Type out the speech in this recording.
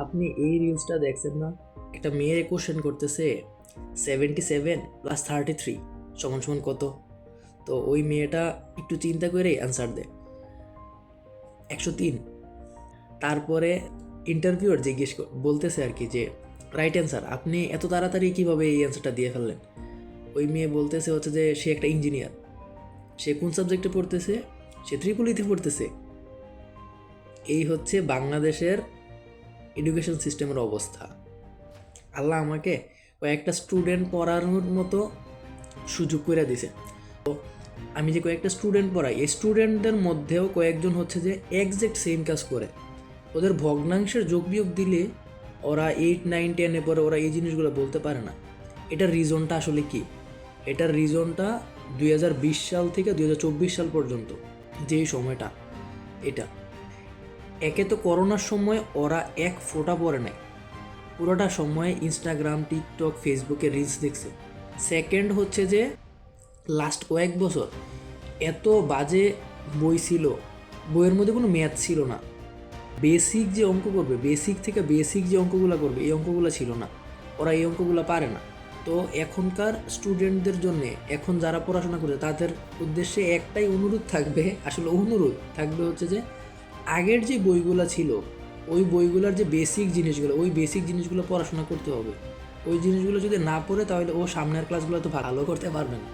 আপনি এই রিলসটা দেখছেন না? একটা মেয়ের কোশ্চেন করতেছে seventy seven plus thirty three সমান সমান কত? তো ওই মেয়েটা একটু চিন্তা করে অ্যান্সার দেয়। একশো তিন। তারপরে ইন্টারভিউর জিজ্ঞেস বলতেছে আর কি যে রাইট অ্যান্সার আপনি এত তাড়াতাড়ি কীভাবে এই অ্যান্সারটা দিয়ে ফেললেন? ওই মেয়ে বলতেছে হচ্ছে যে, সে একটা ইঞ্জিনিয়ার সে কোন সাবজেক্টে পড়তেছে? সে ত্রিপুলিতে পড়তেছে। এই হচ্ছে বাংলাদেশের এডুকেশন সিস্টেমের অবস্থা। আল্লাহ আমাকে কয়েকটা স্টুডেন্ট পড়ানোর মতো সুযোগ করে দিছে তো আমি যে কয়েকটা স্টুডেন্ট পড়াই, এই স্টুডেন্টদের মধ্যেও কয়েকজন হচ্ছে যে একজ্যাক্ট সেম কাজ করে। ওদের ভগ্নাংশের যোগ বিয়োগ দিলে ওরা এইট নাইন টেনে পরে ওরা এই জিনিসগুলো বলতে পারে না। এটার রিজনটা আসলে কি? এটার রিজনটা দুই হাজার বিশ সাল থেকে দু হাজার চব্বিশ সাল পর্যন্ত, যেই সময়টা, এটা। একে তো করোনার সময় ওরা এক ফোঁটা পরে নাই। পুরোটা সময় ইনস্টাগ্রাম টিকটক ফেসবুকে রিলস দেখছে। সেকেন্ড হচ্ছে যে লাস্ট কয়েক বছর এত বাজে বই ছিল, বইয়ের মধ্যে কোনো ম্যাথ ছিল না। বেসিক যে অঙ্ক করবে বেসিক থেকে বেসিক যে অঙ্কগুলো করবে, এই অঙ্কগুলো ছিল না। ওরা এই অঙ্কগুলো পারে না। তো এখনকার স্টুডেন্টদের জন্য, এখন যারা পড়াশোনা করে তাদের উদ্দেশ্যে একটাই অনুরোধ থাকবে, আসলে অনুরোধ থাকবে হচ্ছে যে আগের যে বইগুলো ছিল, ওই বইগুলোর যে বেসিক জিনিসগুলো, ওই বেসিক জিনিসগুলো পড়াশোনা করতে হবে। ওই জিনিসগুলো যদি না পড়ে, তাহলে ও সামনের ক্লাসগুলো তো ভালো করতে পারবে না।